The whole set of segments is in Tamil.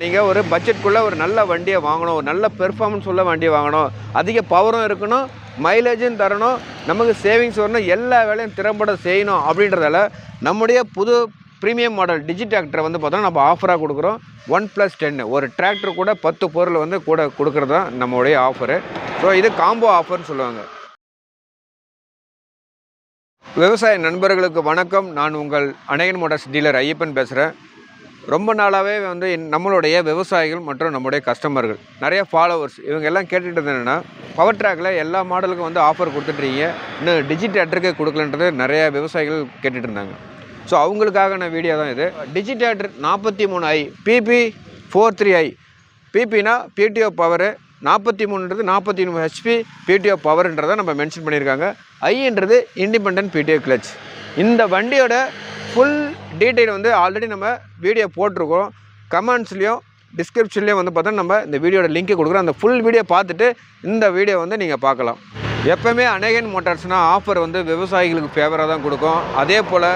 நீங்கள் ஒரு பட்ஜெட்குள்ளே ஒரு நல்ல வண்டியை வாங்கணும் ஒரு நல்ல பெர்ஃபார்மன்ஸ் உள்ள வண்டியை வாங்கணும். அதிக பவரும் இருக்கணும் மைலேஜும் தரணும் நமக்கு சேவிங்ஸ் வரணும் எல்லா வேலையும் திறம்பட செய்யணும் அப்படின்றதால நம்முடைய புது ப்ரீமியம் மாடல் டிஜி டிராக்டரை வந்து பார்த்தோன்னா நம்ம ஆஃபராக கொடுக்குறோம். ஒன் ப்ளஸ் டென்னு ஒரு டிராக்டர் கூட பத்து பொருள் வந்து கூட கொடுக்குறது தான் நம்மளுடைய ஆஃபரு ஸோ இது காம்போ ஆஃபர்னு சொல்லுவாங்க. விவசாய நண்பர்களுக்கு வணக்கம். நான் உங்கள் அணையன் மோட்டார்ஸ் டீலர் ஐயப்பன் பேசுகிறேன் ரொம்ப நாளாகவே வந்து நம்மளுடைய விவசாயிகள் மற்றும் நம்முடைய கஸ்டமர்கள் நிறைய ஃபாலோவர்ஸ் இவங்க எல்லாம் கேட்டுக்கிட்டது என்னென்னா பவர் ட்ராக்கில் எல்லா மாடலுக்கும் வந்து ஆஃபர் கொடுத்துட்றீங்க இன்னும் டிஜிட்டேட்டருக்கு கொடுக்கலன்றது நிறைய விவசாயிகள் கேட்டுட்டு இருந்தாங்க. ஸோ அவங்களுக்கான வீடியோ தான் இது. டிஜிட்டேட்டர் நாற்பத்தி மூணு I PP four three I பிபினா PTO power நாற்பத்தி மூணுன்றது நாற்பத்தி மூணு ஹெச்பி பிடிஓ பவர்ன்றதை நம்ம மென்ஷன் பண்ணியிருக்காங்க. ஐன்றது இண்டிபெண்ட் பிடிஓ கிளச் இந்த வண்டியோட ஃபுல் டீட்டெயில் வந்து ஆல்ரெடி நம்ம வீடியோ போட்டிருக்கோம். கமெண்ட்ஸ்லேயும் டிஸ்கிரிப்ஷன்லேயும் வந்து பார்த்தோன்னா நம்ம இந்த வீடியோட லிங்க்கை கொடுக்குறோம். அந்த ஃபுல் வீடியோ பார்த்துட்டு இந்த வீடியோ வந்து நீங்கள் பார்க்கலாம். எப்போவுமே அனேகன் மோட்டார்ஸ்னால் ஆஃபர் வந்து விவசாயிகளுக்கு ஃபேவராக தான் கொடுக்கும். அதே போல்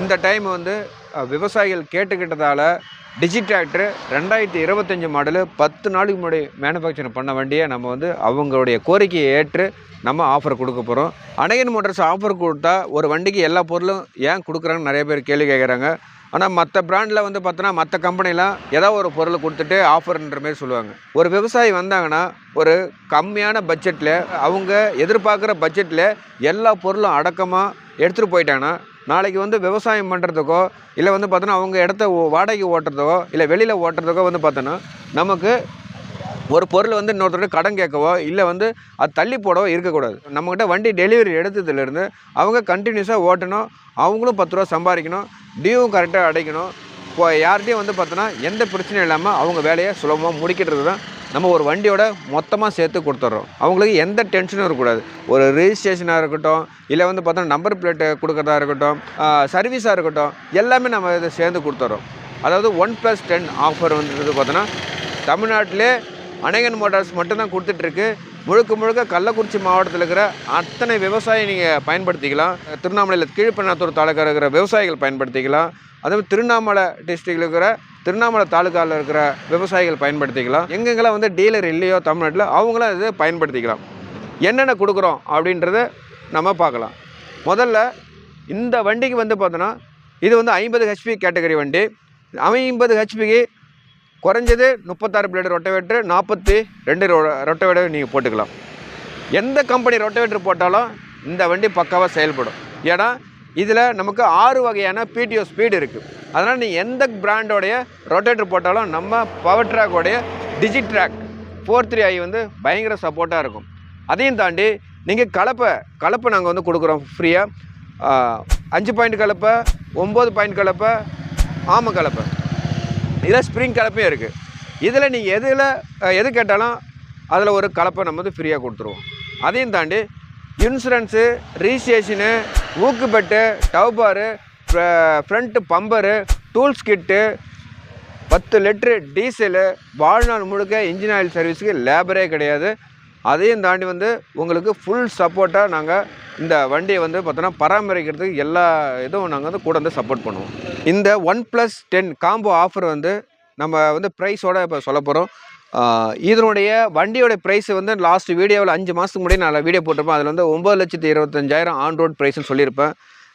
இந்த டைம் வந்து விவசாயிகள் கேட்டுக்கிட்டதால டிஜிட்ராக்டர் ரெண்டாயிரத்தி இருபத்தஞ்சி மாடலு பத்து நாளைக்கு முன்னாடி மேனுஃபேக்சர் பண்ண வண்டியை நம்ம வந்து அவங்களுடைய கோரிக்கையை ஏற்று நம்ம ஆஃபர் கொடுக்க போகிறோம் அணையன் மோட்டர்ஸ் ஆஃபர் கொடுத்தா ஒரு வண்டிக்கு எல்லா பொருளும் ஏன் கொடுக்குறாங்கன்னு நிறைய பேர் கேள்வி கேட்குறாங்க. ஆனால் மற்ற பிராண்டில் வந்து பார்த்தோன்னா மற்ற கம்பெனிலாம் ஏதோ ஒரு பொருளை கொடுத்துட்டு ஆஃபர்ன்ற மாதிரி சொல்லுவாங்க. ஒரு விவசாயி வந்தாங்கன்னா ஒரு கம்மியான பட்ஜெட்டில் அவங்க எதிர்பார்க்குற பட்ஜெட்டில் எல்லா பொருளும் அடக்கமாக எடுத்துகிட்டு போயிட்டாங்கன்னா நாளைக்கு வந்து விவசாயம் பண்ணுறதுக்கோ இல்லை வந்து பார்த்தோன்னா அவங்க இடத்த வாடகை வாடகைக்கு ஓட்டுறதுக்கோ இல்லை வெளியில் ஓட்டுறதுக்கோ வந்து பார்த்தோன்னா நமக்கு ஒரு பொருள் வந்து இன்னொருத்தர் கடன் கேட்கவோ இல்லை வந்து அது தள்ளி போடவோ இருக்கக்கூடாது. நம்மக்கிட்ட வண்டி டெலிவரி எடுத்ததுலேருந்து அவங்க கண்டினியூஸாக ஓட்டணும் அவங்களும் பத்து ரூபா சம்பாதிக்கணும் டியூவும் கரெக்டாக அடைக்கணும். இப்போ யார்கிட்டையும் வந்து பார்த்தோன்னா எந்த பிரச்சனையும் இல்லாமல் அவங்க வேலையை சுலபமாக முடிக்கிறது தான் நம்ம ஒரு வண்டியோட மொத்தமாக சேர்த்து கொடுத்துட்றோம். அவங்களுக்கு எந்த டென்ஷனும் இருக்கக்கூடாது. ஒரு ரெஜிஸ்ட்ரேஷனாக இருக்கட்டும் இல்லை வந்து பார்த்தோன்னா நம்பர் பிளேட்டு கொடுக்குறதா இருக்கட்டும் சர்வீஸாக இருக்கட்டும் எல்லாமே நம்ம இதை சேர்ந்து கொடுத்துட்றோம். அதாவது ஒன் ப்ளஸ் டென் ஆஃபர் வந்து பார்த்தோன்னா தமிழ்நாட்டிலே அனேகன் மோட்டார்ஸ் மட்டும்தான் கொடுத்துட்ருக்கு. முழுக்க முழுக்க கள்ளக்குறிச்சி மாவட்டத்தில் இருக்கிற அத்தனை விவசாயி நீங்கள் பயன்படுத்திக்கலாம். திருவண்ணாமலையில் கீழ்பெண்ணாத்தூர் தாலுக்கா இருக்கிற விவசாயிகள் பயன்படுத்திக்கலாம். அதே மாதிரி திருவண்ணாமலை டிஸ்ட்ரிக்டில் இருக்கிற திருவண்ணாமலை தாலுக்காவில் இருக்கிற விவசாயிகள் பயன்படுத்திக்கலாம். எங்கெங்கெல்லாம் வந்து டீலர் இல்லையோ தமிழ்நாட்டில் அவங்களும் இது பயன்படுத்திக்கலாம். என்னென்ன கொடுக்குறோம் அப்படின்றத நம்ம பார்க்கலாம். முதல்ல இந்த வண்டிக்கு வந்து பார்த்தோன்னா இது வந்து ஐம்பது ஹெச்பி கேட்டகரி வண்டி. ஐம்பது ஹெச்பிக்கு குறைஞ்சது முப்பத்தாறு பிளேடு ரொட்டவேட்ரு நாற்பத்தி ரெண்டு ரொட்டவேட்டர் நீங்கள் போட்டுக்கலாம். எந்த கம்பெனி ரொட்டவேட்டர் போட்டாலும் இந்த வண்டி பக்காவாக செயல்படும். ஏன்னா இதில் நமக்கு ஆறு வகையான பிடிஓ ஸ்பீடு இருக்குது அதனால் நீ எந்த பிராண்டோடைய ரொட்டேட்டர் போட்டாலும் நம்ம பவர் ட்ராக்கோடைய டிஜிட் ட்ராக் ஃபோர் த்ரீ ஐ வந்து பயங்கர சப்போர்ட்டாக இருக்கும். அதையும் தாண்டி நீங்கள் கலப்பை கலப்பை நாங்கள் வந்து கொடுக்குறோம் ஃப்ரீயாக அஞ்சு பாயிண்ட் கலப்பை ஒம்பது பாயிண்ட் கலப்பை ஆம கலப்பை. இதில் ஸ்ப்ரிங் கலப்பையும் இருக்குது இதில் நீங்கள் எதில் எது கேட்டாலும் அதில் ஒரு கலப்பை நம்ம வந்து ஃப்ரீயாக கொடுத்துருவோம். அதையும் தாண்டி insurance registration ஊக்குபெட்டு tow bar front bumper tools kit பத்து லிட்ரு டீசலு வாழ்நாள் முழுக்க இன்ஜின் ஆயில் சர்வீஸுக்கு லேபரே கிடையாது. அதையும் தாண்டி வந்து உங்களுக்கு ஃபுல் சப்போர்ட்டாக நாங்கள் இந்த வண்டியை வந்து பார்த்தோன்னா பராமரிக்கிறதுக்கு எல்லா இதுவும் நாங்கள் வந்து கூட வந்து சப்போர்ட் பண்ணுவோம். இந்த one plus ten combo offer வந்து நம்ம வந்து ப்ரைஸோட இப்போ சொல்ல போகிறோம் இதனுடைய வண்டியோட ப்ரைஸ் வந்து லாஸ்ட் வீடியோவில் அஞ்சு மாதத்துக்கு முன்னாடி நான் வீடியோ போட்டிருப்பேன். அதில் வந்து ஒம்பது லட்சத்தி இருபத்தஞ்சாயிரம் ஆன் ரோட் ப்ரைஸ்னு சொல்லியிருப்பேன்.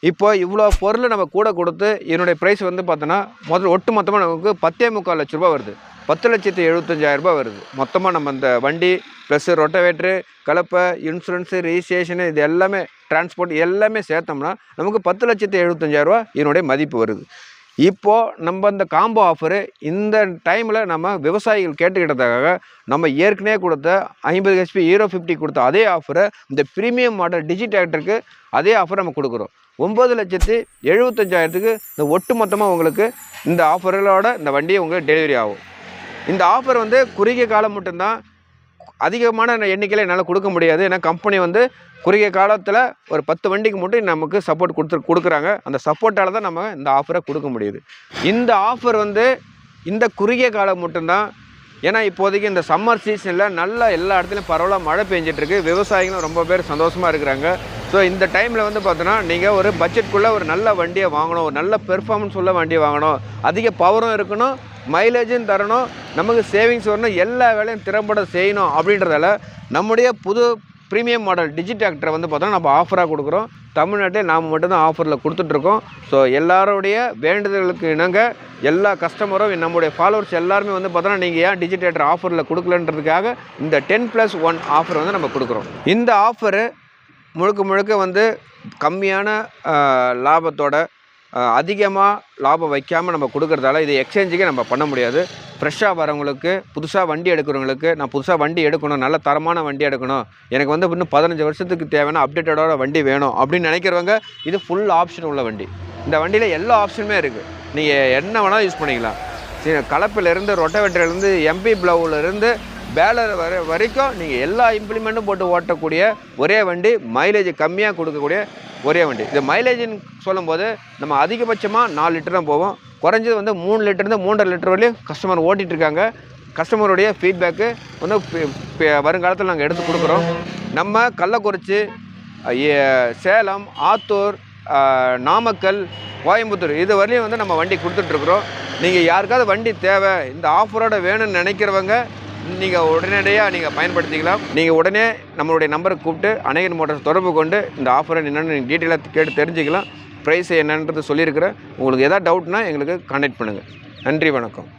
இப்போ இவ்வளோ பொருள் நம்ம கூட கொடுத்து என்னுடைய ப்ரைஸ் வந்து பார்த்தோன்னா முதல்ல ஒட்டு மொத்தமாக நமக்கு பத்தே முக்கால் லட்ச ரூபா வருது. பத்து லட்சத்து எழுபத்தஞ்சாயிரம் ரூபாய் வருது. மொத்தமாக நம்ம இந்த வண்டி ப்ளஸ்ஸு ரொட்டவேட்ரு கலப்பை இன்சூரன்ஸு ரிஜிஸ்ட்ரேஷனு இது எல்லாமே டிரான்ஸ்போர்ட் எல்லாமே சேர்த்தோம்னா நமக்கு பத்து லட்சத்து எழுபத்தஞ்சாயிரரூபா இதனுடைய மதிப்பு வருது. இப்போது நம்ம இந்த காம்போ ஆஃபரு இந்த டைமில் நம்ம விவசாயிகள் கேட்டுக்கிட்டதுக்காக நம்ம ஏற்கனவே கொடுத்த ஐம்பது ஹெச்பி ஹீரோ ஃபிஃப்டி கொடுத்த அதே ஆஃபரை இந்த ப்ரீமியம் மாடல் டிஜிடேக்டருக்கு அதே ஆஃபர் நம்ம கொடுக்குறோம். ஒம்பது லட்சத்தி எழுபத்தஞ்சாயிரத்துக்கு இந்த ஒட்டு மொத்தமாக உங்களுக்கு இந்த ஆஃபர்களோட இந்த வண்டியை உங்களுக்கு டெலிவரி ஆகும். இந்த ஆஃபர் வந்து குறுகிய காலம் மட்டும்தான் அதிகமான எண்ணிக்கையில் என்னால் கொடுக்க முடியாது. ஏன்னா கம்பெனி வந்து குறுகிய காலத்தில் ஒரு பத்து வண்டிக்கு மட்டும் நமக்கு சப்போர்ட் கொடுத்து கொடுக்குறாங்க. அந்த சப்போர்ட்டால் தான் நம்ம இந்த ஆஃபரை கொடுக்க முடியுது. இந்த ஆஃபர் வந்து இந்த குறுகிய காலம் மட்டும்தான் ஏன்னா இப்போதைக்கு இந்த சம்மர் சீசனில் நல்லா எல்லா இடத்துலையும் பரவலாக மழை பெஞ்சிட்ருக்கு. விவசாயிகளும் ரொம்ப பேர் சந்தோஷமாக இருக்கிறாங்க. ஸோ இந்த டைமில் வந்து பார்த்தோன்னா நீங்கள் ஒரு பட்ஜெட்குள்ளே ஒரு நல்ல வண்டியை வாங்கணும் ஒரு நல்ல பெர்ஃபார்மன்ஸ் உள்ள வண்டியை வாங்கணும். அதிக பவரும் இருக்கணும் மைலேஜும் தரணும் நமக்கு சேவிங்ஸ் வரணும் எல்லா வேலையும் திறம்பட செய்யணும் அப்படின்றதால நம்முடைய புது ப்ரீமியம் மாடல் டிஜிடாக்டரை வந்து பார்த்தோன்னா நம்ம ஆஃபராக கொடுக்குறோம். தமிழ்நாட்டில் நாம் மட்டும்தான் ஆஃபரில் கொடுத்துட்ருக்கோம். ஸோ எல்லாருடைய வேண்டுதலுக்கு இணங்க எல்லா கஸ்டமரும் நம்முடைய ஃபாலோவர்ஸ் எல்லாருமே வந்து பார்த்தோன்னா நீங்கள் ஏன் டிஜிடேட்டர் ஆஃபரில் கொடுக்கலன்றதுக்காக இந்த டென் ப்ளஸ் ஒன் ஆஃபர் வந்து நம்ம கொடுக்குறோம். இந்த ஆஃபரு முழுக்க முழுக்க வந்து கம்மியான லாபத்தோட அதிகமாக லாபம் வைக்காமல் நம்ம கொடுக்குறதால இது எக்ஸ்சேஞ்சுக்கே நம்ம பண்ண முடியாது. ஃப்ரெஷ்ஷாக வரவங்களுக்கு புதுசாக வண்டி எடுக்கிறவங்களுக்கு நான் புதுசாக வண்டி எடுக்கணும் நல்ல தரமான வண்டி எடுக்கணும். எனக்கு வந்து இன்னும் பதினஞ்சு வருஷத்துக்கு தேவையான அப்டேட்டடோட வண்டி வேணும் அப்படின்னு நினைக்கிறவங்க இது ஃபுல் ஆப்ஷன் உள்ள வண்டி. இந்த வண்டியில் எல்லா ஆப்ஷனுமே இருக்குது நீங்கள் என்ன வேணாலும் யூஸ் பண்ணிக்கலாம். சரி கலப்பிலேருந்து ரொட்டவேட்டர்லேருந்து எம்பி இருந்து பேலர் வர வரைக்கும் நீங்கள் எல்லா இம்ப்ளிமெண்ட்டும் போட்டு ஓட்டக்கூடிய ஒரே வண்டி மைலேஜ் கம்மியாக கொடுக்கக்கூடிய ஒரே வண்டி. இது மைலேஜின்னு சொல்லும்போது நம்ம அதிகபட்சமாக நாலு லிட்டர் தான் போவோம். குறைஞ்சது வந்து மூணு லிட்டர்ந்து மூன்றரை லிட்டர் வரையும் கஸ்டமர் ஓட்டிகிட்டு இருக்காங்க. கஸ்டமருடைய ஃபீட்பேக்கு வந்து வருங்காலத்தில் நாங்கள் எடுத்து கொடுக்குறோம். நம்ம கள்ளக்குறிச்சி சேலம் ஆத்தூர் நாமக்கல் கோயம்புத்தூர் இது வரையும் வந்து நம்ம வண்டி கொடுத்துட்ருக்குறோம் நீங்கள் யாருக்காவது வண்டி தேவை இந்த ஆஃபரோட வேணும்னு நினைக்கிறவங்க நீங்கள் உடனடியாக நீங்கள் பயன்படுத்திக்கலாம். நீங்கள் உடனே நம்மளுடைய நம்பருக்கு கூப்பிட்டு அநேகன் மோட்டார்ஸ் தொடர்பு கொண்டு இந்த ஆஃபர் என்னென்னு நீங்கள் டீட்டெயிலாக கேட்டு தெரிஞ்சுக்கலாம். ப்ரைஸ் என்னன்றது சொல்லியிருக்கிறேன். உங்களுக்கு எதாவது டவுட்னா எங்களுக்கு கான்டாக்ட் பண்ணுங்கள் நன்றி வணக்கம்.